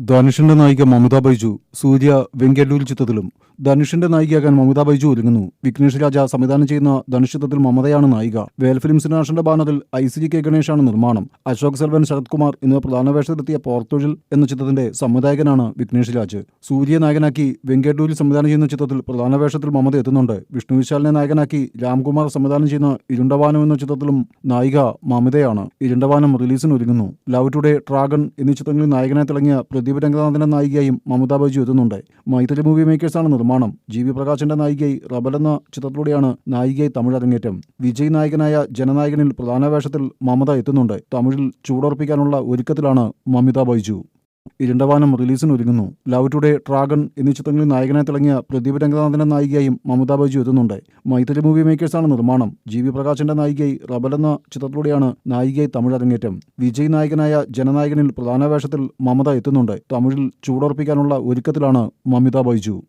ധനുഷിന്റെ നായിക മമത ബൈജു സൂര്യ വെങ്കടൂൽ ചിത്രത്തിലും. ധനുഷിന്റെ നായികയാകാൻ മമത ബൈജു ഒരുങ്ങുന്നു. വിഘ്നേഷ് രാജ സംവിധാനം ചെയ്യുന്ന ധനുഷ് ചിത്രത്തിൽ മമതയാണ് നായിക. വേൽ ഫിലിംസ് ഇന്റർനാഷണൽ ബാനറിൽ ഐ സി ജി കെ ഗണേഷാണ് നിർമ്മാണം. അശോക് സെൽവൻ ശരത് കുമാർ എന്നിവർ പ്രധാന വേഷത്തിലെത്തിയ പോർത്തൊഴിൽ എന്ന ചിത്രത്തിന്റെ സംവിധായകനാണ് വിഘ്നേഷ് രാജ്. സൂര്യ നായകനാക്കി വെങ്കടൂരിൽ സംവിധാനം ചെയ്യുന്ന ചിത്രത്തിൽ പ്രധാന വേഷത്തിൽ മമത എത്തുന്നുണ്ട്. വിഷ്ണു വിശാലിനെ നായകനാക്കി രാംകുമാർ സംവിധാനം ചെയ്യുന്ന ഇരുണ്ടവാനം എന്ന ചിത്രത്തിലും നായിക മമതയാണ്. ഇരുണ്ടവാനം റിലീസിന് ഒരുങ്ങുന്നു. ലവ് ടുഡേ ഡ്രാഗൺ എന്നീ ചിത്രങ്ങളിൽ നായകനായി തിളങ്ങിയ പ്രദീപ് രംഗനാഥന്റെ നായികയായും മമതാ ബാജു എത്തുന്നുണ്ട്. മൈത്രി മൂവി മേക്കേഴ്സാണ് നിർമ്മാണം. ജി വി പ്രകാശിന്റെ നായികയായി റബൽ എന്ന ചിത്രത്തിലൂടെയാണ് നായികയായി തമിഴ് അരങ്ങേറ്റം. വിജയ് നായകനായ ജനനായകനിൽ പ്രധാന വേഷത്തിൽ മമത എത്തുന്നുണ്ട്. തമിഴിൽ ചൂടോർപ്പിക്കാനുള്ള ഒരുക്കത്തിലാണ് മമിത ബൈജു. ഇരുണ്ടവാനം റിലീസിന് ഒരുങ്ങുന്നു. ലവ് ടുഡേ ഡ്രാഗൺ എന്നീ ചിത്രങ്ങളിൽ നായകനായി തിളങ്ങിയ പ്രദീപ് രംഗനാഥന്റെ നായികയായും മമതാ ബാജു എത്തുന്നുണ്ട്. മൈത്രി മൂവി മേക്കേഴ്സാണ് നിർമ്മാണം. ജി വി പ്രകാശിന്റെ നായികയായി റബൽ എന്ന ചിത്രത്തിലൂടെയാണ് നായികയായി തമിഴ് അരങ്ങേറ്റം. വിജയ് നായകനായ ജനനായകനിൽ പ്രധാന വേഷത്തിൽ മമത എത്തുന്നുണ്ട്. തമിഴിൽ ചൂടോർപ്പിക്കാനുള്ള ഒരുക്കത്തിലാണ് മമിത ബൈജു.